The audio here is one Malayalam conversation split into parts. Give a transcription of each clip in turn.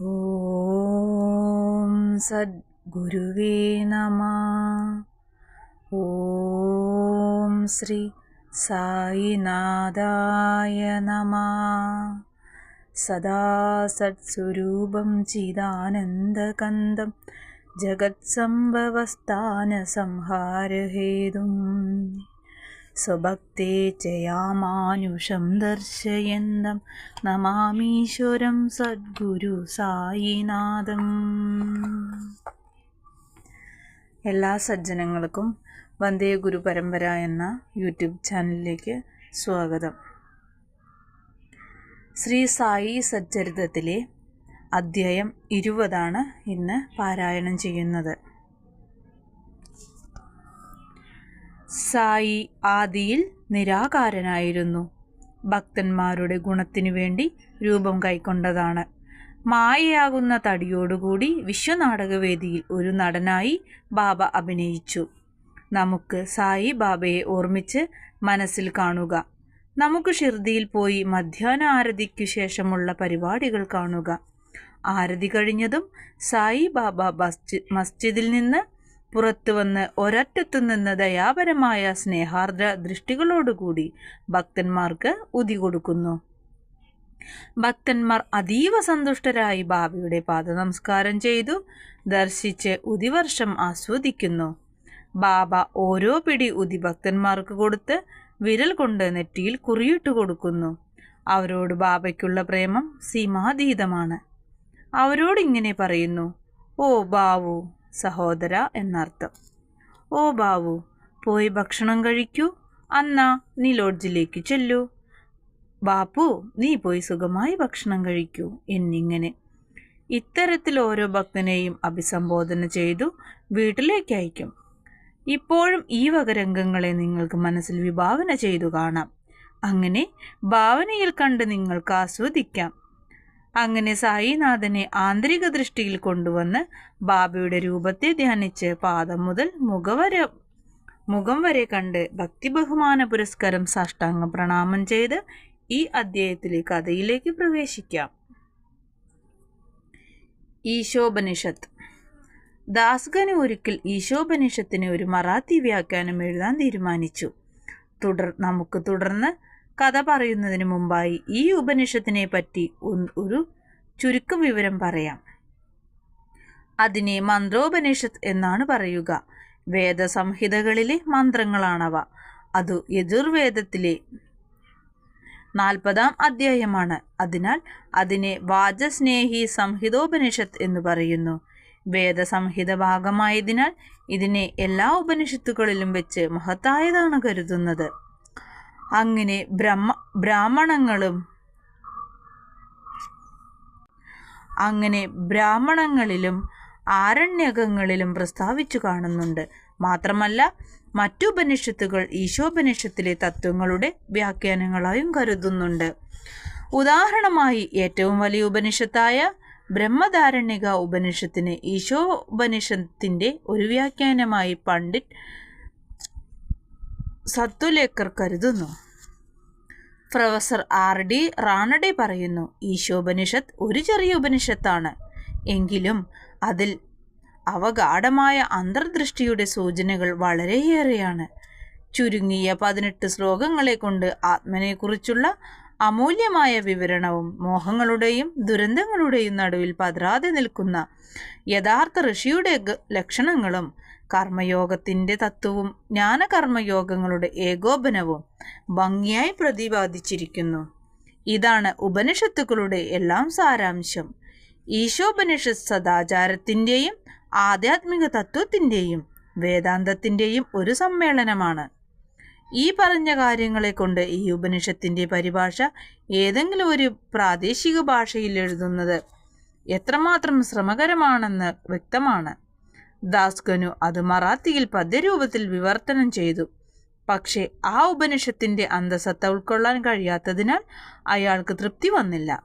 ॐ सद्गुरुवे नमः। ॐ श्री साईनाथाय नमः। सदा सत्स्वरूपं चिदानन्दकन्दं जगत्सम्भवस्थानसंहारहेतुम् സ്വഭക്തേ ചയാമാനുഷം ദർശയന്തം നമാമീശ്വരം സദ്ഗുരു സായിനാഥം. എല്ലാ സജ്ജനങ്ങൾക്കും വന്ദേ ഗുരു പരമ്പര എന്ന യൂട്യൂബ് ചാനലിലേക്ക് സ്വാഗതം. ശ്രീ സായി സച്ചരിതത്തിലെ അധ്യായം ഇരുപതാണ് ഇന്ന് പാരായണം ചെയ്യുന്നത്. സായി ആദിയിൽ നിരാകാരനായിരുന്നു. ഭക്തന്മാരുടെ ഗുണത്തിനു വേണ്ടി രൂപം കൈക്കൊണ്ടതാണ്. മായയാകുന്ന തടിയോടുകൂടി വിശ്വനാടകവേദിയിൽ ഒരു നടനായി ബാബ അഭിനയിച്ചു. നമുക്ക് സായി ബാബയെ ഓർമ്മിച്ച് മനസ്സിൽ കാണുക. നമുക്ക് ഷിർദിയിൽ പോയി മധ്യാന ആരതിക്കു ശേഷമുള്ള പരിപാടികൾ കാണുക. ആരതി കഴിഞ്ഞതും സായി ബാബ മസ്ജിദിൽ നിന്ന് പുറത്തു വന്ന് ഒരറ്റത്തു നിന്ന് ദയാപരമായ സ്നേഹാർദ്ര ദൃഷ്ടികളോടുകൂടി ഭക്തന്മാർക്ക് ഉതി കൊടുക്കുന്നു. ഭക്തന്മാർ അതീവ സന്തുഷ്ടരായി ബാബയുടെ പാദനമസ്കാരം ചെയ്തു ദർശിച്ച് ഉതിവർഷം ആസ്വദിക്കുന്നു. ബാബ ഓരോ പിടി ഉതി ഭക്തന്മാർക്ക് കൊടുത്ത് വിരൽ കൊണ്ട് നെറ്റിയിൽ കുറിയിട്ട് കൊടുക്കുന്നു. അവരോട് ബാബയ്ക്കുള്ള പ്രേമം സീമാതീതമാണ്. അവരോടിങ്ങനെ പറയുന്നു ഓ ബാവു സഹോദര എന്നർത്ഥം. ഓ ബാവു പോയി ഭക്ഷണം കഴിക്കൂ. അന്ന നീ ലോഡ്ജിലേക്ക് ചെല്ലൂ. ബാപ്പു നീ പോയി സുഖമായി ഭക്ഷണം കഴിക്കൂ എന്നിങ്ങനെ. ഇത്തരത്തിൽ ഓരോ ഭക്തനെയും അഭിസംബോധന ചെയ്തു വീട്ടിലേക്ക് അയക്കും. ഇപ്പോഴും ഈ വക രംഗങ്ങളെ നിങ്ങൾക്ക് മനസ്സിൽ വിഭാവന ചെയ്തു കാണാം. അങ്ങനെ ഭാവനയിൽ കണ്ട് നിങ്ങൾക്ക് ആസ്വദിക്കാം. അങ്ങനെ സായിനാഥനെ ആന്തരിക ദൃഷ്ടിയിൽ കൊണ്ടുവന്ന് ബാബയുടെ രൂപത്തെ ധ്യാനിച്ച് പാദം മുതൽ മുഖവര മുഖം വരെ കണ്ട് ഭക്തി ബഹുമാന പുരസ്കാരം സാഷ്ടാംഗ പ്രണാമം ചെയ്ത് ഈ അദ്ധ്യായത്തിലെ കഥയിലേക്ക് പ്രവേശിക്കാം. ഈശോപനിഷത്ത്. ദാസ്ഗന് ഒരിക്കൽ ഈശോപനിഷത്തിന് ഒരു മറാത്തി വ്യാഖ്യാനം എഴുതാൻ തീരുമാനിച്ചു. തുടർ നമുക്ക് തുടർന്ന് കഥ പറയുന്നതിന് മുമ്പായി ഈ ഉപനിഷത്തിനെ പറ്റി ഒരു ചുരുക്ക വിവരം പറയാം. അതിനെ മന്ത്രോപനിഷത്ത് എന്നാണ് പറയുക. വേദസംഹിതകളിലെ മന്ത്രങ്ങളാണവ. അത് യജുർവേദത്തിലെ നാൽപ്പതാം അധ്യായമാണ്. അതിനാൽ അതിനെ വാചസ്നേഹി സംഹിതോപനിഷത്ത് എന്ന് പറയുന്നു. വേദസംഹിത ഭാഗമായതിനാൽ ഇതിനെ എല്ലാ ഉപനിഷത്തുകളിലും വെച്ച് മഹത്തായതാണ് കരുതുന്നത്. അങ്ങനെ ബ്രഹ്മ ബ്രാഹ്മണങ്ങളും അങ്ങനെ ബ്രാഹ്മണങ്ങളിലും ആരണ്യകങ്ങളിലും പ്രസ്താവിച്ചു കാണുന്നുണ്ട്. മാത്രമല്ല മറ്റു ഉപനിഷത്തുകൾ ഈശോപനിഷത്തിലെ തത്വങ്ങളുടെ വ്യാഖ്യാനങ്ങളായും കരുതുന്നുണ്ട്. ഉദാഹരണമായി ഏറ്റവും വലിയ ഉപനിഷത്തായ ബ്രഹ്മധാരണ്യക ഉപനിഷത്തിന് ഈശോപനിഷത്തിന്റെ ഒരു വ്യാഖ്യാനമായി പണ്ഡിറ്റ് സത്തുലേക്കർ കരുതുന്നു. പ്രൊഫസർ ആർ ഡി റാണഡെ പറയുന്നു ഈശോപനിഷത്ത് ഒരു ചെറിയ ഉപനിഷത്താണ്. എങ്കിലും അതിൽ അവഗാഠമായ അന്തർദൃഷ്ടിയുടെ സൂചനകൾ വളരെയേറെയാണ്. ചുരുങ്ങിയ പതിനെട്ട് ശ്ലോകങ്ങളെ കൊണ്ട് ആത്മനെക്കുറിച്ചുള്ള അമൂല്യമായ വിവരണവും മോഹങ്ങളുടെയും ദുരന്തങ്ങളുടെയും നടുവിൽ പതരാതെ നിൽക്കുന്ന യഥാർത്ഥ ഋഷിയുടെ ലക്ഷണങ്ങളും കർമ്മയോഗത്തിന്റെ തത്വവും ജ്ഞാനകർമ്മയോഗങ്ങളുടെ ഏകോപനവും ഭംഗിയായി പ്രതിപാദിച്ചിരിക്കുന്നു. ഇതാണ് ഉപനിഷത്തുക്കളുടെ എല്ലാം സാരാംശം. ഈശോപനിഷത്ത് സദാചാരത്തിന്റെയും ആധ്യാത്മിക തത്വത്തിന്റെയും വേദാന്തത്തിന്റെയും ഒരു സമ്മേളനമാണ്. ഈ പറഞ്ഞ കാര്യങ്ങളെ കൊണ്ട് ഈ ഉപനിഷത്തിന്റെ പരിഭാഷ ഏതെങ്കിലും ഒരു പ്രാദേശിക ഭാഷയിൽ എഴുതുന്നത് എത്രമാത്രം ശ്രമകരമാണെന്ന് വ്യക്തമാണ്. ദാസ്കനു അത് മറാത്തിയിൽ പദ്യരൂപത്തിൽ വിവർത്തനം ചെയ്തു. പക്ഷേ ആ ഉപനിഷത്തിന്റെ അന്തസത്ത ഉൾക്കൊള്ളാൻ കഴിയാത്തതിനാൽ അയാൾക്ക് തൃപ്തി വന്നില്ല.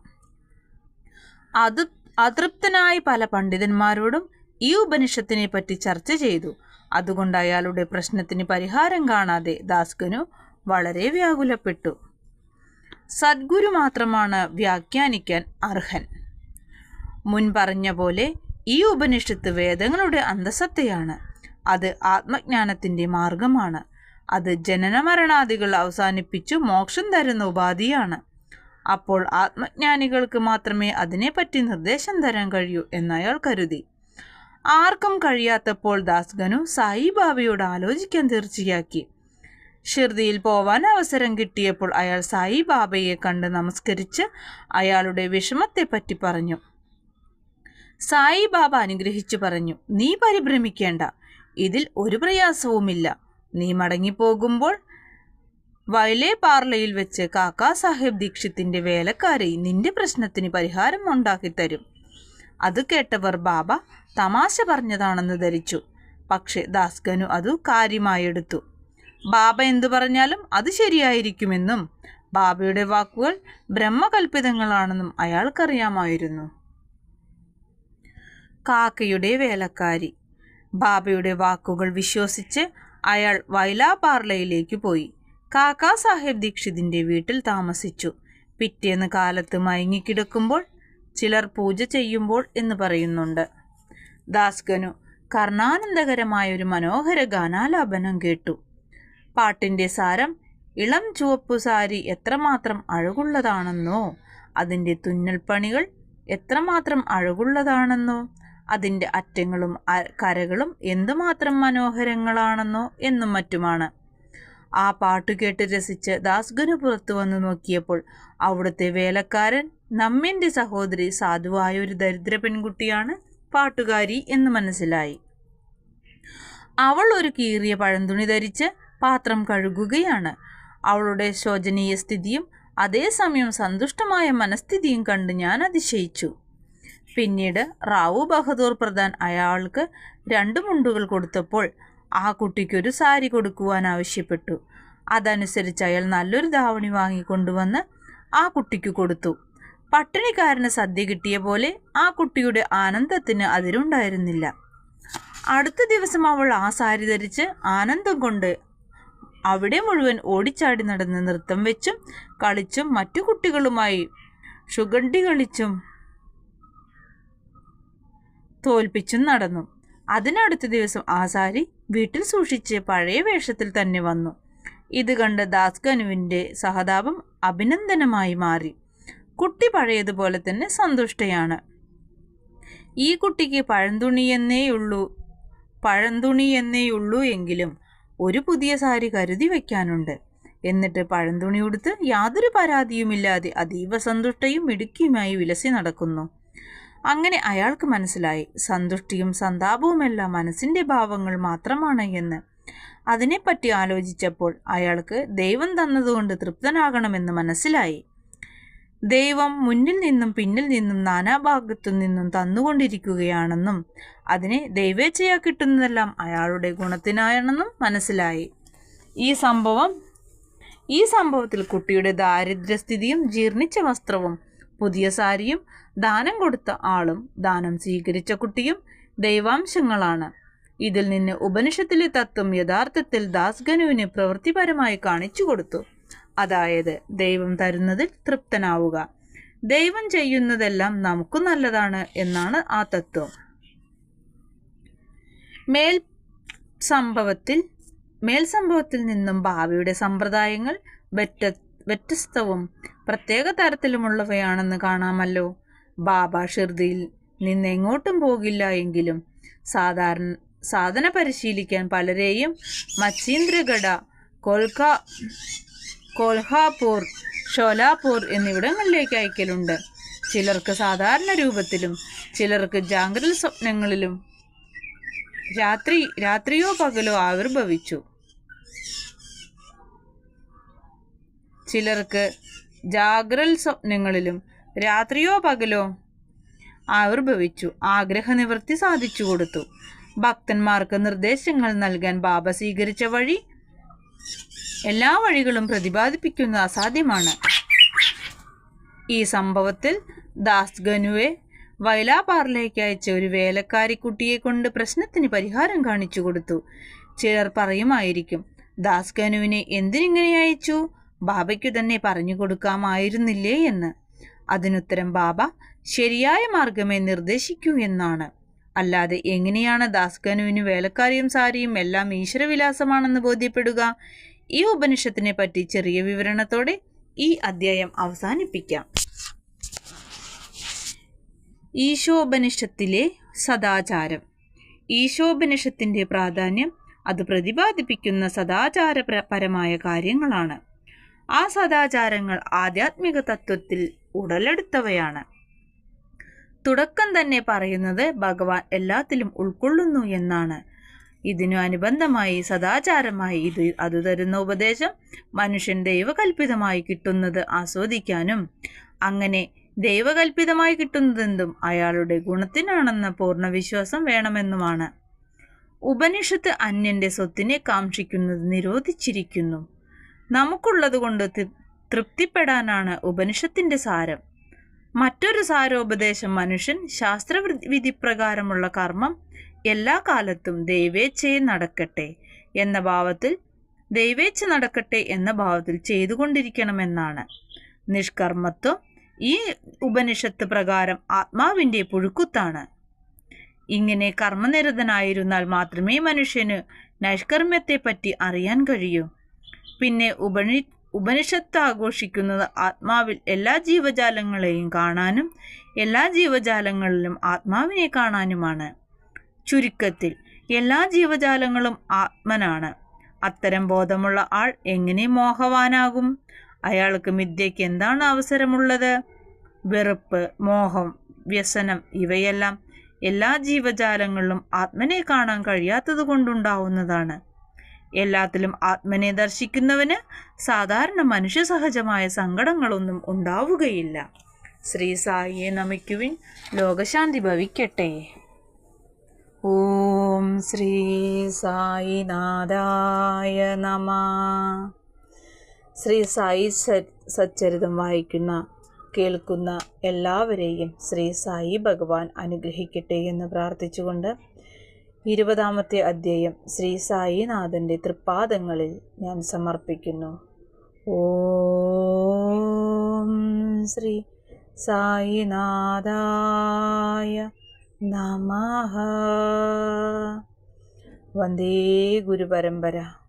അത് അതൃപ്തനായി പല പണ്ഡിതന്മാരോടും ഈ ഉപനിഷത്തിനെ പറ്റി ചർച്ച ചെയ്തു. അതുകൊണ്ട് അയാളുടെ പ്രശ്നത്തിന് പരിഹാരം കാണാതെ ദാസ്കനു വളരെ വ്യാകുലപ്പെട്ടു. സദ്ഗുരു മാത്രമാണ് വ്യാഖ്യാനിക്കാൻ അർഹൻ. മുൻ പറഞ്ഞ പോലെ ഈ ഉപനിഷത്ത് വേദങ്ങളുടെ അന്തസത്തയാണ്. അത് ആത്മജ്ഞാനത്തിന്റെ മാർഗമാണ്. അത് ജനനമരണാദികൾ അവസാനിപ്പിച്ചു മോക്ഷം തരുന്ന ഉപാധിയാണ്. അപ്പോൾ ആത്മജ്ഞാനികൾക്ക് മാത്രമേ അതിനെപ്പറ്റി നിർദ്ദേശം തരാൻ കഴിയൂ എന്നയാൾ കരുതി. ആർക്കും കഴിയാത്തപ്പോൾ ദാസ്ഗനു സായിബാബയോട് ആലോചിക്കാൻ തീർച്ചയാക്കി. ഷിർദിയിൽ പോവാൻ അവസരം കിട്ടിയപ്പോൾ അയാൾ സായിബാബയെ കണ്ട് നമസ്കരിച്ച് അയാളുടെ വിഷമത്തെപ്പറ്റി പറഞ്ഞു. സായിബാബ അനുഗ്രഹിച്ചു പറഞ്ഞു നീ പരിഭ്രമിക്കേണ്ട. ഇതിൽ ഒരു പ്രയാസവുമില്ല. നീ മടങ്ങിപ്പോകുമ്പോൾ വയലേ പാർലയിൽ വെച്ച് കാക്കാ സാഹേബ് ദീക്ഷിത്തിന്റെ വേലക്കാരെ നിന്റെ പ്രശ്നത്തിന് പരിഹാരം ഉണ്ടാക്കിത്തരും. അത് കേട്ടവർ ബാബ തമാശ പറഞ്ഞതാണെന്ന് ധരിച്ചു. പക്ഷെ ദാസ്ഗനു അത് കാര്യമായെടുത്തു. ബാബ എന്തു പറഞ്ഞാലും അത് ശരിയായിരിക്കുമെന്നും ബാബയുടെ വാക്കുകൾ ബ്രഹ്മകൽപിതങ്ങളാണെന്നും അയാൾക്കറിയാമായിരുന്നു. കാക്കയുടെ വേലക്കാരി. ബാബയുടെ വാക്കുകൾ വിശ്വസിച്ച് അയാൾ വൈലാപാർലയിലേക്ക് പോയി. കാക്കാ സാഹേബ് ദീക്ഷിതിന്റെ വീട്ടിൽ താമസിച്ചു. പിറ്റേന്ന് കാലത്ത് മയങ്ങിക്കിടക്കുമ്പോൾ ചിലർ പൂജ ചെയ്യുമ്പോൾ എന്ന് പറയുന്നുണ്ട്. ദാസ്കനു കർണാനന്ദകരമായ ഒരു മനോഹര ഗാനാലാപനം കേട്ടു. പാട്ടിന്റെ സാരം ഇളം ചുവപ്പു സാരി എത്രമാത്രം അഴകുള്ളതാണെന്നോ അതിന്റെ തുന്നൽപ്പണികൾ എത്രമാത്രം അഴകുള്ളതാണെന്നോ അതിന്റെ അറ്റങ്ങളും കരകളും എന്തുമാത്രം മനോഹരങ്ങളാണെന്നോ എന്നും മറ്റുമാണ്. ആ പാട്ടു കേട്ട് രസിച്ച് ദാസ്ഗനു പുറത്തു വന്നു നോക്കിയപ്പോൾ അവിടുത്തെ വേലക്കാരൻ നമ്മിന്റെ സഹോദരി സാധുവായ ഒരു ദരിദ്ര പെൺകുട്ടിയാണ് പാട്ടുകാരി എന്ന് മനസ്സിലായി. അവൾ ഒരു കീറിയ പഴന്തുണി ധരിച്ച് പാത്രം കഴുകുകയാണ്. അവളുടെ ശോചനീയ സ്ഥിതിയും അതേസമയം സന്തുഷ്ടമായ മനസ്ഥിതിയും കണ്ട് ഞാൻ അതിശയിച്ചു. പിന്നീട് റാവു ബഹദൂർ പ്രധാൻ അയാൾക്ക് രണ്ട് മുണ്ടുകൾ കൊടുത്തപ്പോൾ ആ കുട്ടിക്കൊരു സാരി കൊടുക്കുവാൻ ആവശ്യപ്പെട്ടു. അതനുസരിച്ച് അയാൾ നല്ലൊരു ധാവണി വാങ്ങിക്കൊണ്ടുവന്ന് ആ കുട്ടിക്ക് കൊടുത്തു. പട്ടിണിക്കാരന് സദ്യ കിട്ടിയ പോലെ ആ കുട്ടിയുടെ ആനന്ദത്തിന് അതിരുണ്ടായിരുന്നില്ല. അടുത്ത ദിവസം അവൾ ആ സാരി ധരിച്ച് ആനന്ദം കൊണ്ട് അവിടെ മുഴുവൻ ഓടിച്ചാടി നടന്ന് നൃത്തം വെച്ചും കളിച്ചും മറ്റു കുട്ടികളുമായി ഷുഗണ്ടി കളിച്ചും തോൽപ്പിച്ചും നടന്നു. അതിനടുത്ത ദിവസം ആസാരി സാരി വീട്ടിൽ സൂക്ഷിച്ച് പഴയ വേഷത്തിൽ തന്നെ വന്നു. ഇത് കണ്ട് ദാസ്കനുവിന്റെ സഹതാപം അഭിനന്ദനമായി മാറി. കുട്ടി പഴയതുപോലെ തന്നെ സന്തുഷ്ടയാണ്. ഈ കുട്ടിക്ക് പഴന്തുണിയെന്നേയുള്ളൂ പഴന്തുണിയെന്നേയുള്ളൂ എങ്കിലും ഒരു പുതിയ സാരി കരുതി വയ്ക്കാനുണ്ട്. എന്നിട്ട് പഴന്തുണി ഉടുത്ത് യാതൊരു പരാതിയുമില്ലാതെ അതീവ സന്തുഷ്ടയും മിടുക്കിയുമായി വിലസി നടക്കുന്നു. അങ്ങനെ അയാൾക്ക് മനസ്സിലായി. സന്തുഷ്ടിയും സന്താപവുമെല്ലാം മനസ്സിന്റെ ഭാവങ്ങൾ മാത്രമാണ് എന്ന്. അതിനെപ്പറ്റി ആലോചിച്ചപ്പോൾ അയാൾക്ക് ദൈവം തന്നതുകൊണ്ട് തൃപ്തനാകണമെന്ന് മനസ്സിലായി. ദൈവം മുന്നിൽ നിന്നും പിന്നിൽ നിന്നും നാനാഭാഗത്തു നിന്നും തന്നുകൊണ്ടിരിക്കുകയാണെന്നും അതിനെ ദൈവേച്ഛയാ കിട്ടുന്നതെല്ലാം അയാളുടെ ഗുണത്തിനാണെന്നും മനസ്സിലായി. ഈ സംഭവം ഈ സംഭവത്തിൽ കുട്ടിയുടെ ദാരിദ്ര്യസ്ഥിതിയും ജീർണിച്ച വസ്ത്രവും പുതിയ സാരിയും ദാനം കൊടുത്ത ആളും ദാനം സ്വീകരിച്ച കുട്ടിയും ദൈവാംശങ്ങളാണ്. ഇതിൽ നിന്ന് ഉപനിഷത്തിലെ തത്വം യഥാർത്ഥത്തിൽ ദാസ്ഗനുവിന് പ്രവൃത്തിപരമായി കാണിച്ചു കൊടുത്തു. അതായത് ദൈവം തരുന്നതിൽ തൃപ്തനാവുക. ദൈവം ചെയ്യുന്നതെല്ലാം നമുക്ക് നല്ലതാണ് എന്നാണ് ആ തത്വം. മേൽ സംഭവത്തിൽ മേൽ സംഭവത്തിൽ നിന്നും ഭാവിയുടെ സമ്പ്രദായങ്ങൾ വ്യത്യ വ്യത്യസ്തവും പ്രത്യേക തരത്തിലുമുള്ളവയാണെന്ന് കാണാമല്ലോ. ബാബ ഷിർദിയിൽ നിന്നെങ്ങോട്ടും പോകില്ല എങ്കിലും സാധാരണ സാധന പരിശീലിക്കാൻ പലരെയും മച്ചീന്ദ്രഗഡ കൊൽക്ക കൊൽഹാപൂർ ഷോലാപൂർ എന്നിവിടങ്ങളിലേക്ക് അയക്കലുണ്ട്. ചിലർക്ക് സാധാരണ രൂപത്തിലും ചിലർക്ക് ജാഗ്രത സ്വപ്നങ്ങളിലും രാത്രി രാത്രിയോ പകലോ ആവിർഭവിച്ചു. ചിലർക്ക് ജാഗ്രൽ സ്വപ്നങ്ങളിലും രാത്രിയോ പകലോ ആവിർഭവിച്ചു. ആഗ്രഹ നിവൃത്തി സാധിച്ചു കൊടുത്തു. ഭക്തന്മാർക്ക് നിർദ്ദേശങ്ങൾ നൽകാൻ ബാബ സ്വീകരിച്ച വഴി എല്ലാ വഴികളും പ്രതിപാദിപ്പിക്കുന്നത് അസാധ്യമാണ്. ഈ സംഭവത്തിൽ ദാസ് ഗനുവെ വയലാപാറിലേക്ക് അയച്ച ഒരു വേലക്കാരി കുട്ടിയെ കൊണ്ട് പ്രശ്നത്തിന് പരിഹാരം കാണിച്ചു കൊടുത്തു. ചിലർ പറയുമായിരിക്കും ദാസ് ഗനുവിനെ എന്തിനിങ്ങനെ അയച്ചു? ബാബയ്ക്കു തന്നെ പറഞ്ഞു കൊടുക്കാമായിരുന്നില്ലേ എന്ന്. അതിനുത്തരം ബാബ ശരിയായ മാർഗമേ നിർദ്ദേശിക്കൂ എന്നാണ്. അല്ലാതെ എങ്ങനെയാണ് ദാസ്കനുവിന് വേലക്കാരിയും സാരിയും എല്ലാം ഈശ്വരവിലാസമാണെന്ന് ബോധ്യപ്പെടുക? ഈ ഉപനിഷത്തിനെ പറ്റി ചെറിയ വിവരണത്തോടെ ഈ അദ്ധ്യായം അവസാനിപ്പിക്കാം. ഈശോപനിഷത്തിലെ സദാചാരം. ഈശോപനിഷത്തിന്റെ പ്രാധാന്യം അത് പ്രതിപാദിപ്പിക്കുന്ന സദാചാരപരമായ കാര്യങ്ങളാണ്. ആ സദാചാരങ്ങൾ ആധ്യാത്മിക തത്വത്തിൽ ഉടലെടുത്തവയാണ്. തുടക്കം തന്നെ പറയുന്നത് ഭഗവാൻ എല്ലാത്തിലും ഉൾക്കൊള്ളുന്നു എന്നാണ്. ഇതിനു അനുബന്ധമായി സദാചാരമായി ഇത് അത് തരുന്ന ഉപദേശം മനുഷ്യൻ ദൈവകൽപിതമായി കിട്ടുന്നത് ആസ്വദിക്കാനും അങ്ങനെ ദൈവകൽപിതമായി കിട്ടുന്നതെന്തും അയാളുടെ ഗുണത്തിനാണെന്ന പൂർണ വിശ്വാസം വേണമെന്നുമാണ്. ഉപനിഷത്ത് അന്യന്റെ സ്വത്തിനെ കാക്ഷിക്കുന്നത് നിരോധിച്ചിരിക്കുന്നു. നമുക്കുള്ളത് കൊണ്ട് തൃപ്തിപ്പെടാനാണ് ഉപനിഷത്തിന്റെ സാരം. മറ്റൊരു സാരോപദേശം മനുഷ്യൻ ശാസ്ത്രവിധി പ്രകാരമുള്ള കർമ്മം എല്ലാ കാലത്തും ദൈവേച്ഛയെ നടക്കട്ടെ എന്ന ഭാവത്തിൽ ദൈവേച്ഛ നടക്കട്ടെ എന്ന ഭാവത്തിൽ ചെയ്തുകൊണ്ടിരിക്കണമെന്നാണ്. നിഷ്കർമ്മത്വം ഈ ഉപനിഷത്ത് പ്രകാരം ആത്മാവിന്റെ പുഴുക്കുത്താണ്. ഇങ്ങനെ കർമ്മനിരതനായിരുന്നാൽ മാത്രമേ മനുഷ്യന് നൈഷ്കർമ്മ്യത്തെപ്പറ്റി അറിയാൻ കഴിയൂ. പിന്നെ ഉപനി ഉപനിഷത്ത് ആഘോഷിക്കുന്നത് ആത്മാവിൽ എല്ലാ ജീവജാലങ്ങളെയും കാണാനും എല്ലാ ജീവജാലങ്ങളിലും ആത്മാവിനെ കാണാനുമാണ്. ചുരുക്കത്തിൽ എല്ലാ ജീവജാലങ്ങളും ആത്മനാണ്. അത്തരം ബോധമുള്ള ആൾ എങ്ങനെ മോഹവാനാകും? അയാൾക്ക് മിഥ്യയ്ക്ക് എന്താണ് അവസരമുള്ളത്? വെറുപ്പ് മോഹം വ്യസനം ഇവയെല്ലാം എല്ലാ ജീവജാലങ്ങളിലും ആത്മനെ കാണാൻ കഴിയാത്തത് കൊണ്ടുണ്ടാവുന്നതാണ് എല്ലാത്തിലും ആത്മനെ ദർശിക്കുന്നവന് സാധാരണ മനുഷ്യ സഹജമായ സങ്കടങ്ങളൊന്നും ഉണ്ടാവുകയില്ല. ശ്രീ സായിയെ നമിക്കുവിൻ ലോകശാന്തി ഭവിക്കട്ടെ. ഓം ശ്രീ സായി സായിനാഥായ നമ. ശ്രീ സായി സച്ചരിതം വായിക്കുന്ന കേൾക്കുന്ന എല്ലാവരെയും ശ്രീ സായി ഭഗവാൻ അനുഗ്രഹിക്കട്ടെ എന്ന് പ്രാർത്ഥിച്ചുകൊണ്ട് ഇരുപതാമത്തെ അധ്യായം ശ്രീ സായിനാഥന്റെ തൃപ്പാദങ്ങളിൽ ഞാൻ സമർപ്പിക്കുന്നു. ഓം ശ്രീ സായിനാഥായ നമഃ. വന്ദേ ഗുരുപരമ്പര.